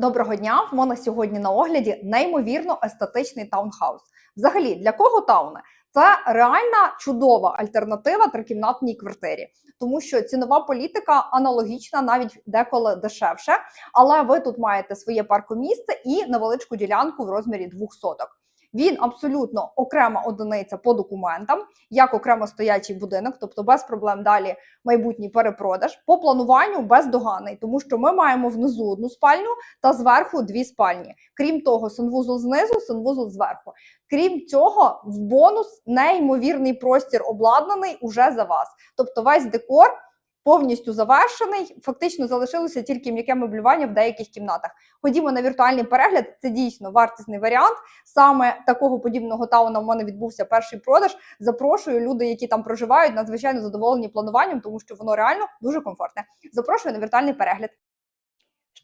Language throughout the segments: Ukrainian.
Доброго дня! В мене сьогодні на огляді неймовірно естетичний таунхаус. Взагалі, для кого тауни? Це реальна чудова альтернатива трикімнатній квартирі, тому що цінова політика аналогічна, навіть деколи дешевше. Але ви тут маєте своє паркомісце і невеличку ділянку в розмірі двох соток. Він абсолютно окрема одиниця по документам, як окремо стоячий будинок, тобто без проблем далі майбутній перепродаж. По плануванню бездоганний, тому що ми маємо внизу одну спальню та зверху дві спальні. Крім того, санвузол знизу, санвузол зверху. Крім цього, в бонус неймовірний простір обладнаний уже за вас. Тобто весь декор повністю завершений. Фактично залишилося тільки м'яке меблювання в деяких кімнатах. Ходімо на віртуальний перегляд. Це дійсно вартісний варіант. Саме такого подібного тауна в мене відбувся перший продаж. Запрошую люди, які там проживають, надзвичайно задоволені плануванням, тому що воно реально дуже комфортне. Запрошую на віртуальний перегляд.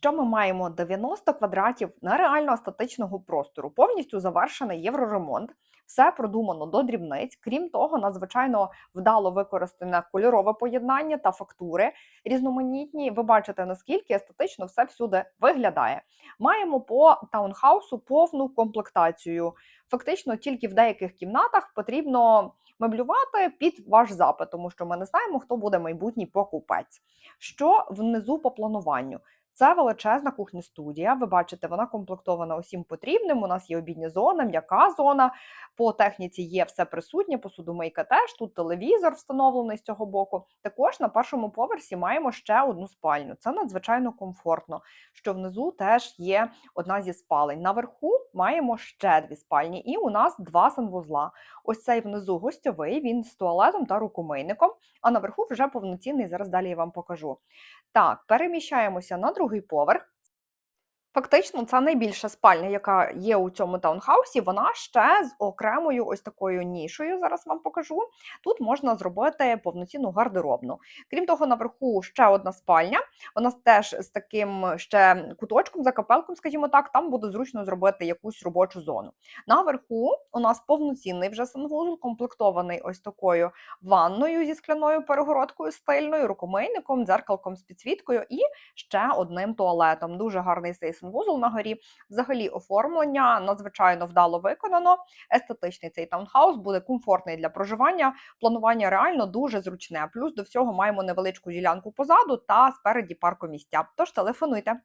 Що ми маємо 90 квадратів нереально статичного простору, повністю завершений євроремонт. Все продумано до дрібниць. Крім того, надзвичайно вдало використане кольорове поєднання та фактури різноманітні. Ви бачите, наскільки естетично все всюди виглядає. Маємо по таунхаусу повну комплектацію. Фактично, тільки в деяких кімнатах потрібно меблювати під ваш запит, тому що ми не знаємо, хто буде майбутній покупець. Що внизу по плануванню? Це величезна кухня студія. Ви бачите, вона комплектована усім потрібним. У нас є обідня зона, м'яка зона. По техніці є все присутнє, посудомийка теж. Тут телевізор встановлений з цього боку. Також на першому поверсі маємо ще одну спальню. Це надзвичайно комфортно, що внизу теж є одна зі спалень. Наверху маємо ще дві спальні, і у нас два санвузла. Ось цей внизу гостьовий, він з туалетом та рукомийником, а наверху вже повноцінний. Зараз далі я вам покажу. Так, переміщаємося на другий поверх. Фактично, це найбільша спальня, яка є у цьому таунхаусі. Вона ще з окремою ось такою нішою. Зараз вам покажу. Тут можна зробити повноцінну гардеробну. Крім того, наверху ще одна спальня. Вона теж з таким ще куточком, закапелком, скажімо так, там буде зручно зробити якусь робочу зону. Наверху у нас повноцінний вже санвузол, комплектований ось такою ванною зі скляною перегородкою стильною, рукомийником, дзеркалком з підсвіткою і ще одним туалетом. Дуже гарний цей на горі. Взагалі, оформлення надзвичайно вдало виконано. Естетичний цей таунхаус буде комфортний для проживання. Планування реально дуже зручне. Плюс до всього маємо невеличку ділянку позаду та спереді паркомістя. Тож телефонуйте.